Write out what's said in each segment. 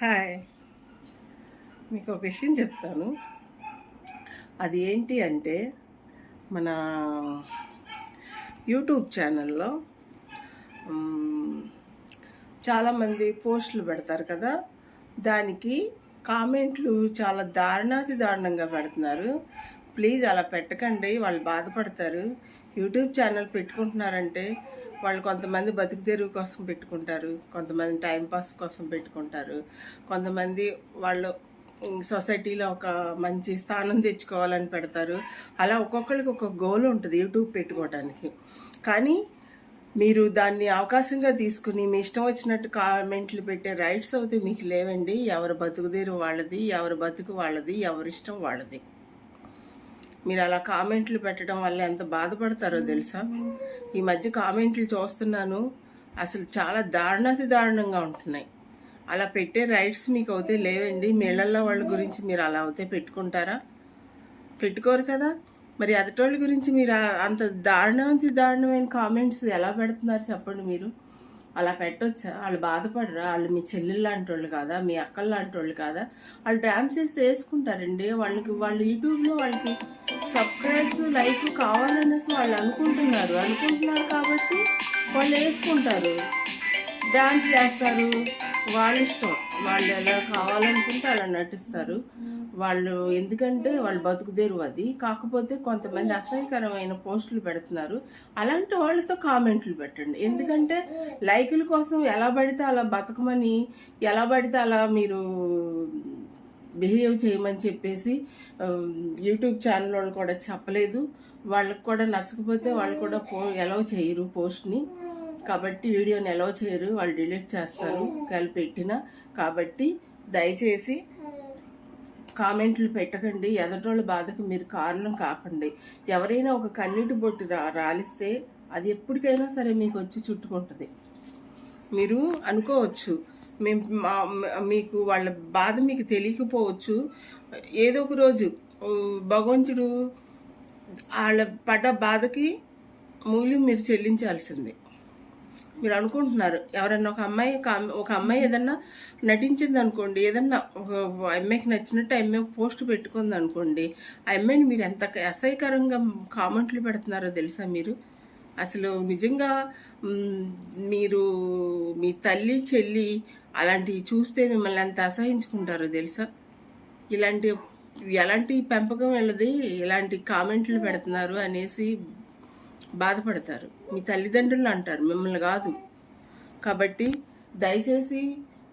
Hi. మీకు ఒక విషయం చెప్తాను. అది ఏంటి అంటే మన యూట్యూబ్ ఛానల్లో చాలామంది పోస్టులు పెడతారు కదా దానికి కామెంట్లు చాలా దారుణాతి దారుణంగా పెడుతున్నారు. ప్లీజ్ అలా పెట్టకండి వాళ్ళు బాధపడతారు. యూట్యూబ్ ఛానల్ పెట్టుకుంటున్నారంటే వాళ్ళు కొంతమంది బతుకు తెరువు కోసం పెట్టుకుంటారు కొంతమంది టైంపాస్ కోసం పెట్టుకుంటారు కొంతమంది వాళ్ళు సొసైటీలో ఒక మంచి స్థానం తెచ్చుకోవాలని పెడతారు. అలా ఒక్కొక్కరికి ఒక గోల్ ఉంటుంది యూట్యూబ్ పెట్టుకోవడానికి కానీ మీరు దాన్ని అవకాశంగా తీసుకుని మీ ఇష్టం వచ్చినట్టు కామెంట్లు పెట్టే రైట్స్ అయితే మీకు లేవండి. ఎవరు బతుకుదేరు వాళ్ళది ఎవరు బతుకు వాళ్ళది ఎవరి ఇష్టం వాళ్ళది. మీరు అలా కామెంట్లు పెట్టడం వల్ల ఎంత బాధపడతారో తెలుసా? ఈ మధ్య కామెంట్లు చూస్తున్నాను. అసలు చాలా దారుణాతి దారుణంగా ఉంటున్నాయి. అలా పెట్టే రైట్స్ మీకు అయితే లేవండి. మీళ్ళల్లో వాళ్ళ గురించి మీరు అలా అయితే పెట్టుకుంటారా? పెట్టుకోరు కదా? మరి అదటోళ్ళ గురించి మీరు అంత దారుణాతి దారుణమైన కామెంట్స్ ఎలా పెడుతున్నారు చెప్పండి మీరు? అలా పెట్టొచ్చా? వాళ్ళు బాధపడరా? వాళ్ళు మీ చెల్లెళ్ళు లాంటి వాళ్ళు కాదా? మీ అక్కలు లాంటి వాళ్ళు కాదా? వాళ్ళు డ్యాన్స్ చేస్తే వేసుకుంటారండి. వాళ్ళకి వాళ్ళు యూట్యూబ్లో వాళ్ళకి సబ్స్క్రైబ్స్ లైక్ కావాలనేసి వాళ్ళు అనుకుంటున్నారు. అనుకుంటున్నారు కాబట్టి వాళ్ళు వేసుకుంటారు. డ్యాన్స్ చేస్తారు వాళ్ళ ఇష్టం వాళ్ళు ఎలా కావాలనుకుంటే అలా నటిస్తారు. వాళ్ళు ఎందుకంటే వాళ్ళు బతుకుదేరు అది. కాకపోతే కొంతమంది అసహ్యకరమైన పోస్టులు పెడుతున్నారు. అలాంటి వాళ్ళతో కామెంట్లు పెట్టండి. ఎందుకంటే లైకుల కోసం ఎలా పడితే అలా బతకమని ఎలా పడితే అలా మీరు బిహేవ్ చేయమని చెప్పేసి యూట్యూబ్ ఛానల్ వాళ్ళు కూడా చెప్పలేదు. వాళ్ళకి కూడా నచ్చకపోతే వాళ్ళు కూడా పో ఎలా చేయరు పోస్ట్ని. కాబట్టి వీడియోని ఎలా చేయరు. వాళ్ళు డిలీట్ చేస్తారు. కలిపి పెట్టిన. కాబట్టి దయచేసి కామెంట్లు పెట్టకండి. ఎదటోళ్ళ బాధకు మీరు కారణం కాకండి. ఎవరైనా ఒక కన్నీటి బొట్టు రాలిస్తే అది ఎప్పటికైనా సరే మీకు వచ్చి చుట్టుకుంటుంది. మీరు అనుకోవచ్చు. మేము మీకు వాళ్ళ బాధ మీకు తెలియకపోవచ్చు. ఏదో ఒక రోజు భగవంతుడు వాళ్ళ పడ్డ బాధకి మూల్యం మీరు చెల్లించాల్సిందే. మీరు అనుకుంటున్నారు. ఎవరైనా ఒక అమ్మాయి ఒక అమ్మాయి ఏదన్నా నటించింది అనుకోండి ఏదన్నా ఒక అమ్మాయికి నచ్చినట్టు ఆ అమ్మాయి పోస్ట్ పెట్టుకుంది అనుకోండి ఆ అమ్మాయిని మీరు ఎంత అసహ్యకరంగా కామెంట్లు పెడుతున్నారో తెలుసా మీరు? అసలు నిజంగా మీరు మీ తల్లి చెల్లి అలాంటివి చూస్తే మిమ్మల్ని ఎంత అసహించుకుంటారో తెలుసా? ఇలాంటి ఎలాంటి పెంపకం వెళ్ళది ఇలాంటి కామెంట్లు పెడుతున్నారు అనేసి బాధపడతారు. మీ తల్లిదండ్రులు అంటారు మిమ్మల్ని కాదు. కాబట్టి దయచేసి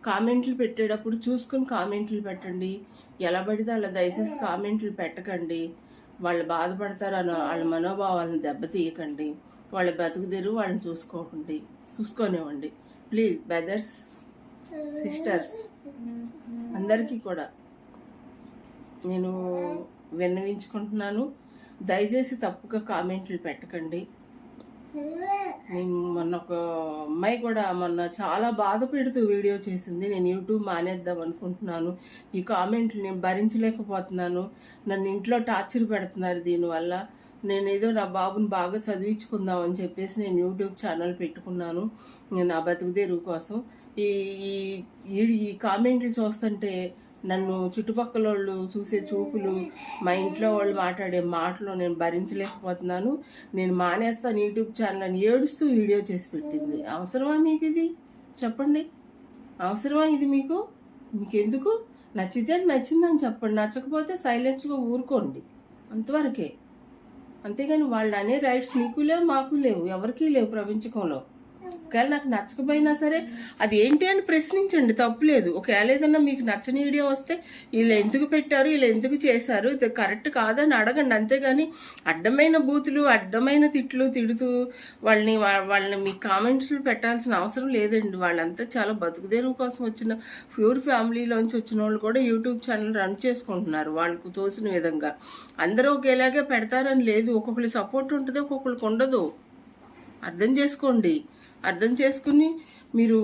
కామెంట్లు పెట్టేటప్పుడు చూసుకొని కామెంట్లు పెట్టండి. ఎలా పడితే అలా దయచేసి కామెంట్లు పెట్టకండి. వాళ్ళు బాధపడతారు అన్న వాళ్ళ మనోభావాలను దెబ్బతీయకండి వాళ్ళ బతుకుదేరు వాళ్ళని చూసుకోకండి. చూసుకోనివ్వండి. ప్లీజ్ బ్రదర్స్ సిస్టర్స్ అందరికీ కూడా నేను విన్నవించుకుంటున్నాను. దయచేసి తప్పుగా కామెంట్లు పెట్టకండి. నేను మొన్న ఒక అమ్మాయి కూడా మొన్న చాలా బాధ పెడుతూ వీడియో చేసింది. నేను యూట్యూబ్ మానేద్దాం అనుకుంటున్నాను. ఈ కామెంట్లు నేను భరించలేకపోతున్నాను. నన్ను ఇంట్లో టార్చర్ పెడుతున్నారు దీనివల్ల. నేను ఏదో నా బాబుని బాగా చదివించుకుందాం అని చెప్పేసి నేను యూట్యూబ్ ఛానల్ పెట్టుకున్నాను. నేను నా బతుకుదేరు కోసం ఈ ఈ- ఈ ఈ కామెంట్లు చూస్తుంటే నన్ను చుట్టుపక్కల వాళ్ళు చూసే చూపులు మా ఇంట్లో వాళ్ళు మాట్లాడే మాటలు నేను భరించలేకపోతున్నాను. నేను మానేస్తాను యూట్యూబ్ ఛానల్ అని ఏడుస్తూ వీడియో చేసి పెట్టింది. అవసరమా మీకు ఇది? చెప్పండి. అవసరమా ఇది మీకు? మీకెందుకు? నచ్చితే నచ్చిందని చెప్పండి. నచ్చకపోతే సైలెంట్గా ఊరుకోండి. అంతవరకే. అంతేగాని వాళ్ళు అనే రైట్స్ మీకు లేవు మాకు లేవు. ఎవరికీ లేవు ప్రపంచకంలో. ఒకవేళ నాకు నచ్చకపోయినా సరే అది ఏంటి అని ప్రశ్నించండి తప్పులేదు. ఒకవేళ ఏదన్నా మీకు నచ్చని వీడియో వస్తే వీళ్ళు ఎందుకు పెట్టారు వీళ్ళు ఎందుకు చేశారు ఇది కరెక్ట్ కాదని అడగండి. అంతేగాని అడ్డమైన బూతులు అడ్డమైన తిట్లు తిడుతూ వాళ్ళని వాళ్ళని మీ కామెంట్స్లు పెట్టాల్సిన అవసరం లేదండి. వాళ్ళంతా చాలా బతుకుదేరు కోసం వచ్చిన ప్యూర్ ఫ్యామిలీలోంచి వచ్చిన వాళ్ళు కూడా యూట్యూబ్ ఛానల్ రన్ చేసుకుంటున్నారు వాళ్ళకు తోసిన విధంగా. అందరూ ఒకేలాగే పెడతారని లేదు. ఒక్కొక్కరి సపోర్ట్ ఉంటుంది ఒక్కొక్కరికి ఉండదు. అర్థం చేసుకోండి. అర్థం చేసుకుని మీరు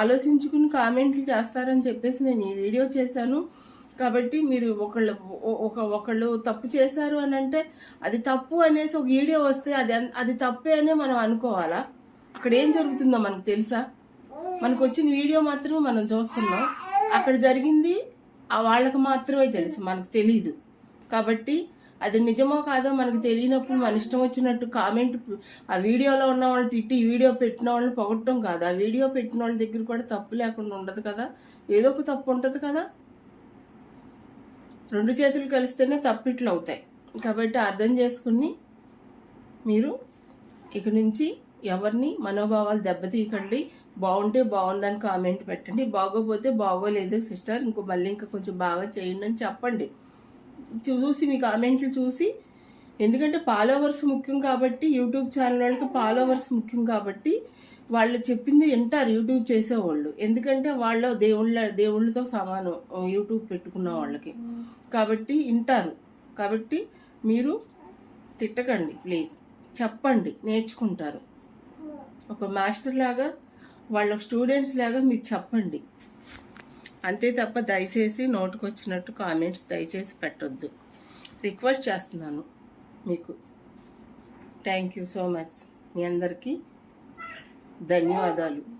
ఆలోచించుకుని కామెంట్లు చేస్తారని చెప్పేసి నేను ఈ వీడియో చేశాను. కాబట్టి మీరు ఒకళ్ళు ఒక ఒకళ్ళు తప్పు చేశారు అని అంటే అది తప్పు అనేసి ఒక వీడియో వస్తే అది అది తప్పే అనే మనం అనుకోవాలా? అక్కడ ఏం జరుగుతుందో మనకు తెలుసా? మనకు వచ్చిన వీడియో మాత్రమే మనం చూస్తున్నాం. అక్కడ జరిగింది ఆ వాళ్ళకి మాత్రమే తెలుసు మనకు తెలీదు. కాబట్టి అది నిజమో కాదో మనకు తెలియనప్పుడు మన ఇష్టం వచ్చినట్టు కామెంట్ ఆ వీడియోలో ఉన్న వాళ్ళని తిట్టి ఈ వీడియో పెట్టిన వాళ్ళని పొగట్టడం కాదు. ఆ వీడియో పెట్టిన వాళ్ళ దగ్గర కూడా తప్పు లేకుండా ఉండదు కదా? ఏదో ఒక తప్పు ఉంటుంది కదా? రెండు చేతులు కలిస్తేనే తప్పిట్లు అవుతాయి. కాబట్టి అర్థం చేసుకుని మీరు ఇక నుంచి ఎవరిని మనోభావాలు దెబ్బతీయకండి. బాగుంటే బాగుందని కామెంట్ పెట్టండి. బాగోపోతే బాగోలేదు సిస్టర్. ఇంకో మళ్ళీ ఇంకా కొంచెం బాగా చేయండి అని చెప్పండి. చూసి మీ కామెంట్లు చూసి. ఎందుకంటే ఫాలోవర్స్ ముఖ్యం కాబట్టి యూట్యూబ్ ఛానల్ వాళ్ళకి ఫాలోవర్స్ ముఖ్యం కాబట్టి వాళ్ళు చెప్పింది వింటారు యూట్యూబ్ చేసేవాళ్ళు. ఎందుకంటే వాళ్ళు దేవుళ్ళ దేవుళ్ళతో సమానం యూట్యూబ్ పెట్టుకున్న వాళ్ళకి. కాబట్టి వింటారు కాబట్టి మీరు తిట్టకండి ప్లీజ్. చెప్పండి నేర్చుకుంటారు. ఒక మాస్టర్ లాగా వాళ్ళ స్టూడెంట్స్ లాగా మీరు చెప్పండి. అంతే తప్ప దయచేసి నోటుకొచ్చినట్టు కామెంట్స్ దయచేసి పెట్టొద్దు. రిక్వెస్ట్ చేస్తున్నాను మీకు. Thank you so much. మీ అందరికీ ధన్యవాదాలు.